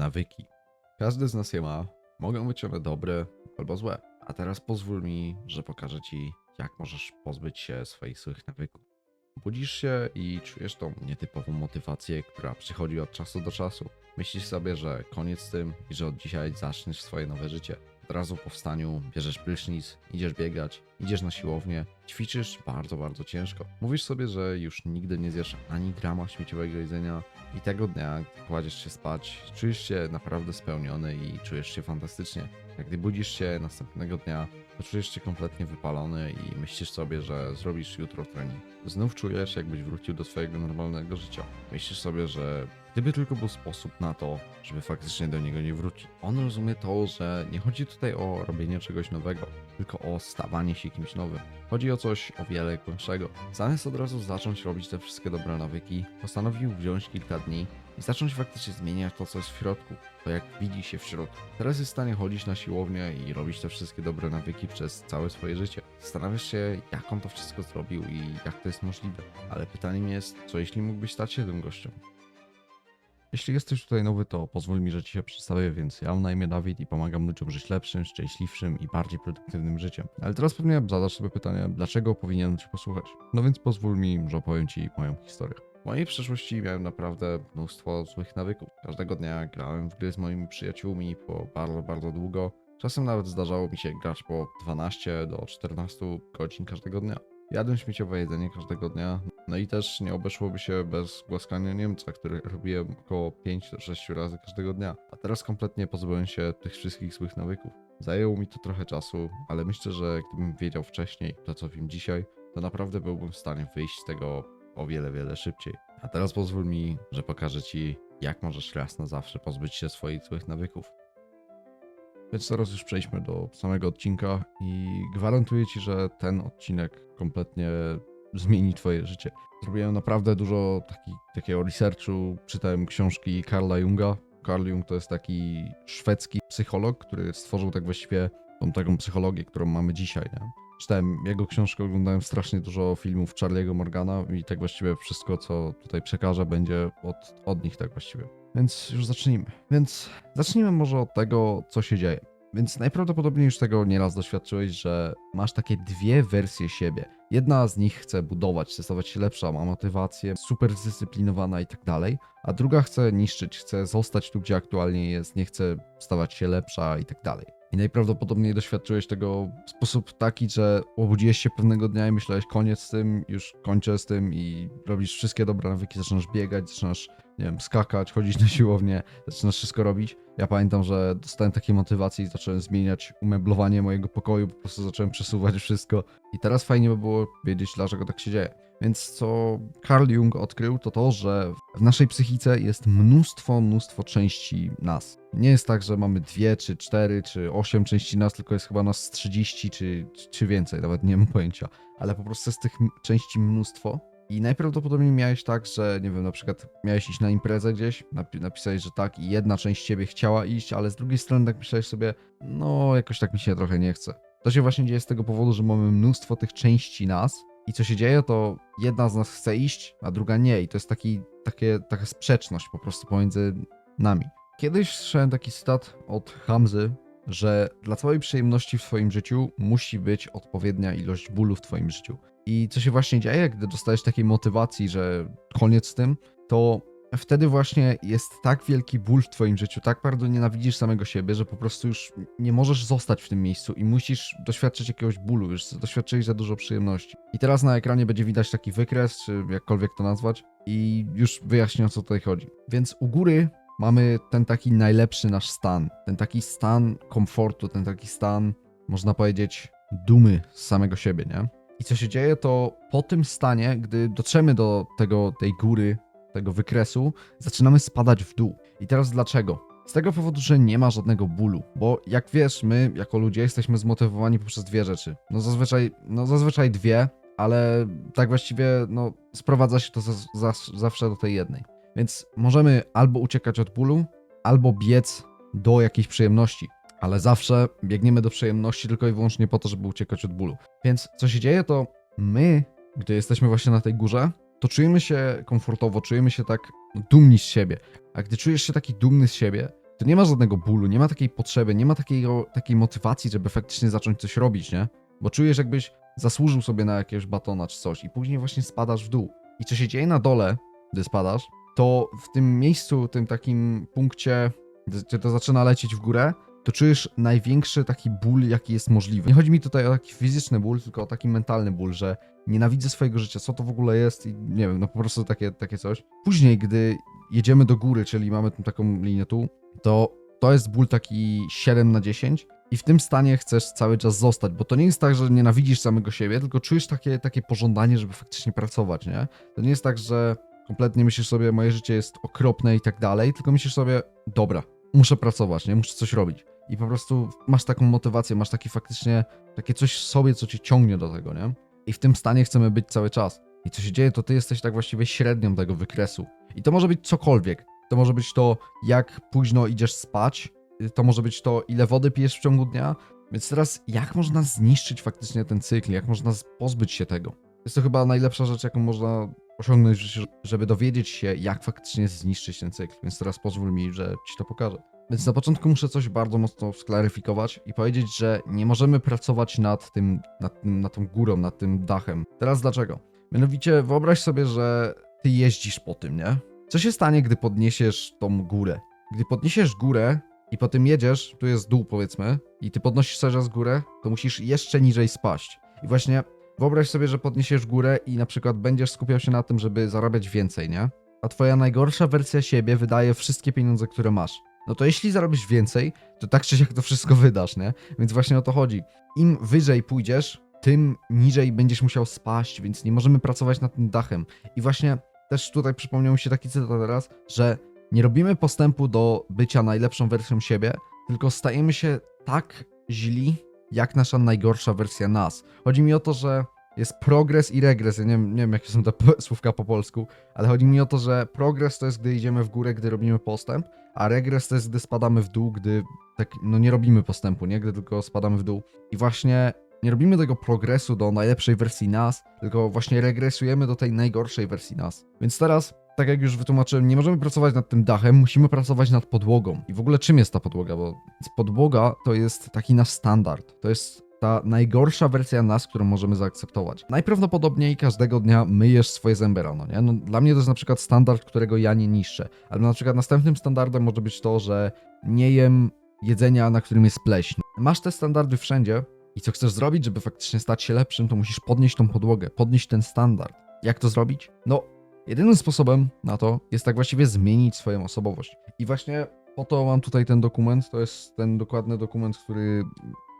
nawyki. Każdy z nas je ma, mogą być one dobre albo złe. A teraz pozwól mi, że pokażę ci, jak możesz pozbyć się swoich złych nawyków. Budzisz się i czujesz tą nietypową motywację, która przychodzi od czasu do czasu. Myślisz sobie, że koniec z tym i że od dzisiaj zaczniesz swoje nowe życie. Od razu po wstaniu bierzesz prysznic, idziesz biegać, idziesz na siłownię, ćwiczysz bardzo, bardzo ciężko. Mówisz sobie, że już nigdy nie zjesz ani grama śmieciowego jedzenia i tego dnia, kładziesz się spać, czujesz się naprawdę spełniony i czujesz się fantastycznie. A gdy budzisz się następnego dnia, to czujesz się kompletnie wypalony i myślisz sobie, że zrobisz jutro trening. Znów czujesz, jakbyś wrócił do swojego normalnego życia. Myślisz sobie, że gdyby tylko był sposób na to, żeby faktycznie do niego nie wrócić. On rozumie to, że nie chodzi tutaj o robienie czegoś nowego, tylko o stawanie się kimś nowym. Chodzi o coś o wiele głębszego. Zamiast od razu zacząć robić te wszystkie dobre nawyki, postanowił wziąć kilka dni i zacząć faktycznie zmieniać to, co jest w środku, to jak widzi się w środku. Teraz jest w stanie chodzić na siłownię i robić te wszystkie dobre nawyki przez całe swoje życie. Zastanawiasz się, jak on to wszystko zrobił i jak to jest możliwe. Ale pytaniem jest, co jeśli mógłbyś stać się tym gościem? Jeśli jesteś tutaj nowy, to pozwól mi, że ci się przedstawię, więc ja mam na imię Dawid i pomagam ludziom żyć lepszym, szczęśliwszym i bardziej produktywnym życiem. Ale teraz pewnie zadasz sobie pytanie, dlaczego powinienem cię posłuchać? No więc pozwól mi, że opowiem ci moją historię. W mojej przeszłości miałem naprawdę mnóstwo złych nawyków. Każdego dnia grałem w gry z moimi przyjaciółmi po bardzo, bardzo długo. Czasem nawet zdarzało mi się grać po 12 do 14 godzin każdego dnia. Jadłem śmieciowe jedzenie każdego dnia, no i też nie obeszłoby się bez głaskania Niemca, który robiłem około 5 do 6 razy każdego dnia. A teraz kompletnie pozbyłem się tych wszystkich złych nawyków. Zajęło mi to trochę czasu, ale myślę, że gdybym wiedział wcześniej to, co wiem dzisiaj, to naprawdę byłbym w stanie wyjść z tego o wiele, wiele szybciej. A teraz pozwól mi, że pokażę Ci, jak możesz raz na zawsze pozbyć się swoich złych nawyków. Więc teraz już przejdźmy do samego odcinka i gwarantuję Ci, że ten odcinek kompletnie zmieni Twoje życie. Zrobiłem naprawdę dużo taki, takiego researchu, czytałem książki Karla Junga. Karl Jung to jest taki szwedzki psycholog, który stworzył tak właściwie tą taką psychologię, którą mamy dzisiaj. Nie? Czytałem jego książkę, oglądałem strasznie dużo filmów Charlie'ego Morgana i tak właściwie wszystko, co tutaj przekażę, będzie od, od nich tak właściwie. Więc już zacznijmy. Więc zacznijmy może od tego, co się dzieje. Więc najprawdopodobniej już tego nieraz doświadczyłeś, że masz takie dwie wersje siebie. Jedna z nich chce budować, chce stawać się lepsza, ma motywację, super zdyscyplinowana i tak dalej, a druga chce niszczyć, chce zostać tu, gdzie aktualnie jest, nie chce stawać się lepsza i tak dalej. I najprawdopodobniej doświadczyłeś tego w sposób taki, że obudziłeś się pewnego dnia i myślałeś, koniec z tym, już kończę z tym i robisz wszystkie dobre nawyki, zaczynasz biegać, zaczynasz, nie wiem, skakać, chodzić na siłownię, zaczynasz wszystko robić. Ja pamiętam, że dostałem takiej motywacji i zacząłem zmieniać umeblowanie mojego pokoju, po prostu zacząłem przesuwać wszystko. I teraz fajnie by było wiedzieć, dlaczego tak się dzieje. Więc co Carl Jung odkrył, to to, że w naszej psychice jest mnóstwo, mnóstwo części nas. Nie jest tak, że mamy dwie, czy cztery, czy osiem części nas, tylko jest chyba nas z 30 czy, czy więcej, nawet nie mam pojęcia. Ale po prostu jest tych części mnóstwo. I najprawdopodobniej miałeś tak, że nie wiem, na przykład miałeś iść na imprezę gdzieś, napi- napisałeś, że tak, i jedna część ciebie chciała iść, ale z drugiej strony tak myślałeś sobie, no jakoś tak mi się trochę nie chce. To się właśnie dzieje z tego powodu, że mamy mnóstwo tych części nas i co się dzieje, to jedna z nas chce iść, a druga nie. I to jest taki, takie, taka sprzeczność po prostu pomiędzy nami. Kiedyś słyszałem taki cytat od Hamzy, że dla całej przyjemności w twoim życiu musi być odpowiednia ilość bólu w twoim życiu. I co się właśnie dzieje, gdy dostajesz takiej motywacji, że koniec z tym, to wtedy właśnie jest tak wielki ból w twoim życiu, tak bardzo nienawidzisz samego siebie, że po prostu już nie możesz zostać w tym miejscu i musisz doświadczyć jakiegoś bólu, już doświadczyłeś za dużo przyjemności. I teraz na ekranie będzie widać taki wykres, czy jakkolwiek to nazwać, i już wyjaśnię o co tutaj chodzi. Więc u góry mamy ten taki najlepszy nasz stan, ten taki stan komfortu, ten taki stan, można powiedzieć, dumy z samego siebie, nie? I co się dzieje, to po tym stanie, gdy dotrzemy do tego, tej góry, tego wykresu, zaczynamy spadać w dół. I teraz dlaczego? Z tego powodu, że nie ma żadnego bólu, bo jak wiesz, my jako ludzie jesteśmy zmotywowani poprzez dwie rzeczy. No zazwyczaj, no zazwyczaj dwie, ale tak właściwie no, sprowadza się to za, za, zawsze do tej jednej. Więc możemy albo uciekać od bólu, albo biec do jakiejś przyjemności. Ale zawsze biegniemy do przyjemności tylko i wyłącznie po to, żeby uciekać od bólu. Więc co się dzieje, to my, gdy jesteśmy właśnie na tej górze, to czujemy się komfortowo, czujemy się tak dumni z siebie. A gdy czujesz się taki dumny z siebie, to nie ma żadnego bólu, nie ma takiej potrzeby, nie ma takiego, takiej motywacji, żeby faktycznie zacząć coś robić, nie? Bo czujesz, jakbyś zasłużył sobie na jakiegoś batona czy coś i później właśnie spadasz w dół. I co się dzieje na dole, gdy spadasz, to w tym miejscu, tym takim punkcie, gdzie to zaczyna lecieć w górę, to czujesz największy taki ból, jaki jest możliwy. Nie chodzi mi tutaj o taki fizyczny ból, tylko o taki mentalny ból, że nienawidzę swojego życia, co to w ogóle jest i nie wiem, no po prostu takie, takie coś. Później, gdy jedziemy do góry, czyli mamy tą taką linię tu, to to jest ból taki 7 na 10 i w tym stanie chcesz cały czas zostać, bo to nie jest tak, że nienawidzisz samego siebie, tylko czujesz takie, takie pożądanie, żeby faktycznie pracować, nie? To nie jest tak, że kompletnie myślisz sobie, moje życie jest okropne i tak dalej, tylko myślisz sobie, dobra, muszę pracować, nie? Muszę coś robić. I po prostu masz taką motywację, masz taki faktycznie, takie coś w sobie, co cię ciągnie do tego, nie? I w tym stanie chcemy być cały czas. I co się dzieje, to ty jesteś tak właściwie średnią tego wykresu. I to może być cokolwiek. To może być to, jak późno idziesz spać, to może być to, ile wody pijesz w ciągu dnia. Więc teraz, jak można zniszczyć faktycznie ten cykl, jak można pozbyć się tego? Jest to chyba najlepsza rzecz, jaką można osiągnąć żeby dowiedzieć się, jak faktycznie zniszczyć ten cykl. Więc teraz pozwól mi, że ci to pokażę. Więc na początku muszę coś bardzo mocno sklaryfikować i powiedzieć, że nie możemy pracować nad tym, nad, tym, nad tą górą, nad tym dachem. Teraz dlaczego? Mianowicie wyobraź sobie, że ty jeździsz po tym, nie? Co się stanie, gdy podniesiesz tą górę? Gdy podniesiesz górę i potem jedziesz, tu jest dół powiedzmy, i ty podnosisz cały czas górę, to musisz jeszcze niżej spaść. I właśnie wyobraź sobie, że podniesiesz górę i na przykład będziesz skupiał się na tym, żeby zarabiać więcej, nie? A twoja najgorsza wersja siebie wydaje wszystkie pieniądze, które masz. No to jeśli zarobisz więcej, to tak czy siak to wszystko wydasz, nie? Więc właśnie o to chodzi. Im wyżej pójdziesz, tym niżej będziesz musiał spaść, więc nie możemy pracować nad tym dachem. I właśnie też tutaj przypomniał mi się taki cytat teraz, że nie robimy postępu do bycia najlepszą wersją siebie, tylko stajemy się tak źli, jak nasza najgorsza wersja nas. Chodzi mi o to, że jest progres i regres. Ja nie, wiem- nie wiem, jakie są te słówka po polsku, ale chodzi mi o to, że progres to jest, gdy idziemy w górę, gdy robimy postęp, a regres to jest, gdy spadamy w dół, gdy tak, no nie robimy postępu, nie? Gdy tylko spadamy w dół. I właśnie nie robimy tego progresu do najlepszej wersji nas, tylko właśnie regresujemy do tej najgorszej wersji nas. Więc teraz, tak jak już wytłumaczyłem, nie możemy pracować nad tym dachem, musimy pracować nad podłogą. I w ogóle czym jest ta podłoga? Bo podłoga to jest taki nasz standard. To jest ta najgorsza wersja nas, którą możemy zaakceptować. Najprawdopodobniej każdego dnia myjesz swoje zęby rano, nie? No, dla mnie to jest na przykład standard, którego ja nie niszczę. Ale na przykład następnym standardem może być to, że nie jem jedzenia, na którym jest pleśń. Masz te standardy wszędzie i co chcesz zrobić, żeby faktycznie stać się lepszym, to musisz podnieść tą podłogę, podnieść ten standard. Jak to zrobić? No, jedynym sposobem na to jest tak właściwie zmienić swoją osobowość. I właśnie po to mam tutaj ten dokument. To jest ten dokładny dokument, który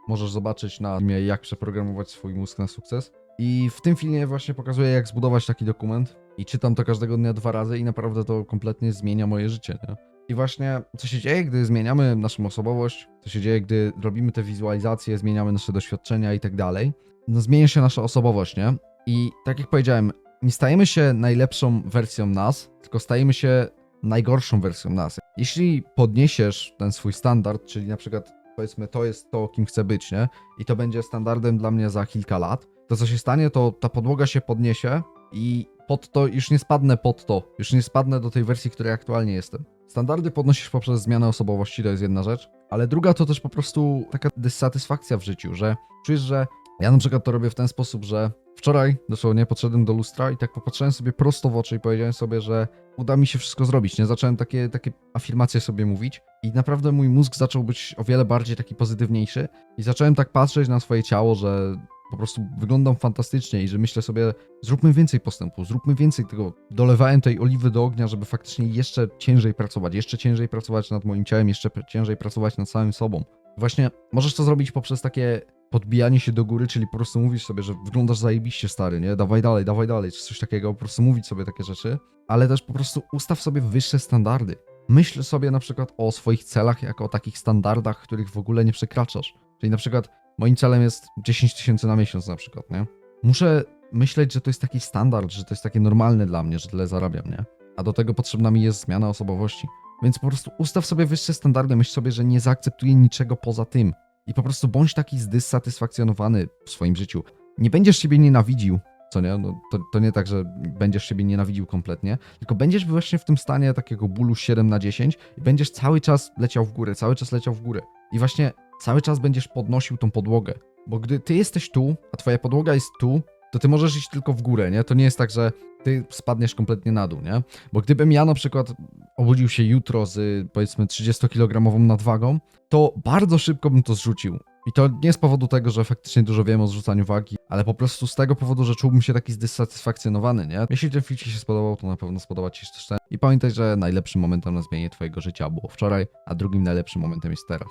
możesz zobaczyć na filmie Jak przeprogramować swój mózg na sukces. I w tym filmie właśnie pokazuję, jak zbudować taki dokument. I czytam to każdego dnia dwa razy i naprawdę to kompletnie zmienia moje życie. Nie? I właśnie co się dzieje, gdy zmieniamy naszą osobowość, co się dzieje, gdy robimy te wizualizacje, zmieniamy nasze doświadczenia i tak dalej, no zmienia się nasza osobowość, nie? I tak jak powiedziałem, nie stajemy się najlepszą wersją nas, tylko stajemy się najgorszą wersją nas. Jeśli podniesiesz ten swój standard, czyli na przykład powiedzmy to jest to, kim chcę być, nie? I to będzie standardem dla mnie za kilka lat, to co się stanie, to ta podłoga się podniesie i pod to już nie spadnę pod to, już nie spadnę do tej wersji, której aktualnie jestem. Standardy podnosisz poprzez zmianę osobowości, to jest jedna rzecz, ale druga to też po prostu taka dysatysfakcja w życiu, że czujesz, że ja na przykład to robię w ten sposób, że wczoraj dosłownie podszedłem do lustra i tak popatrzyłem sobie prosto w oczy i powiedziałem sobie, że uda mi się wszystko zrobić, nie? Zacząłem takie, takie afirmacje sobie mówić i naprawdę mój mózg zaczął być o wiele bardziej taki pozytywniejszy i zacząłem tak patrzeć na swoje ciało, że po prostu wyglądam fantastycznie i że myślę sobie, zróbmy więcej postępu, zróbmy więcej tego. Dolewałem tej oliwy do ognia, żeby faktycznie jeszcze ciężej pracować, jeszcze ciężej pracować nad moim ciałem, jeszcze ciężej pracować nad samym sobą. Właśnie możesz to zrobić poprzez takie podbijanie się do góry, czyli po prostu mówisz sobie, że wyglądasz zajebiście stary, nie? Dawaj dalej, dawaj dalej, czy coś takiego, po prostu mówić sobie takie rzeczy, ale też po prostu ustaw sobie wyższe standardy. Myśl sobie na przykład o swoich celach jako o takich standardach, których w ogóle nie przekraczasz. Czyli na przykład moim celem jest 10 tysięcy na miesiąc na przykład, nie? Muszę myśleć, że to jest taki standard, że to jest takie normalne dla mnie, że tyle zarabiam, nie? A do tego potrzebna mi jest zmiana osobowości. Więc po prostu ustaw sobie wyższe standardy, myśl sobie, że nie zaakceptuję niczego poza tym. I po prostu bądź taki zdysatysfakcjonowany w swoim życiu. Nie będziesz siebie nienawidził, co nie? No, to, to nie tak, że będziesz siebie nienawidził kompletnie, tylko będziesz właśnie w tym stanie takiego bólu 7 na 10 i będziesz cały czas leciał w górę, cały czas leciał w górę. I właśnie cały czas będziesz podnosił tą podłogę. Bo gdy ty jesteś tu, a twoja podłoga jest tu, to ty możesz iść tylko w górę, nie? To nie jest tak, że ty spadniesz kompletnie na dół, nie? Bo gdybym ja na przykład obudził się jutro z powiedzmy 30-kilogramową nadwagą, to bardzo szybko bym to zrzucił. I to nie z powodu tego, że faktycznie dużo wiem o zrzucaniu wagi, ale po prostu z tego powodu, że czułbym się taki zdysatysfakcjonowany, nie? Jeśli ten film Ci się spodobał, to na pewno spodoba Ci się też ten. I pamiętaj, że najlepszym momentem na zmianie Twojego życia było wczoraj, a drugim najlepszym momentem jest teraz.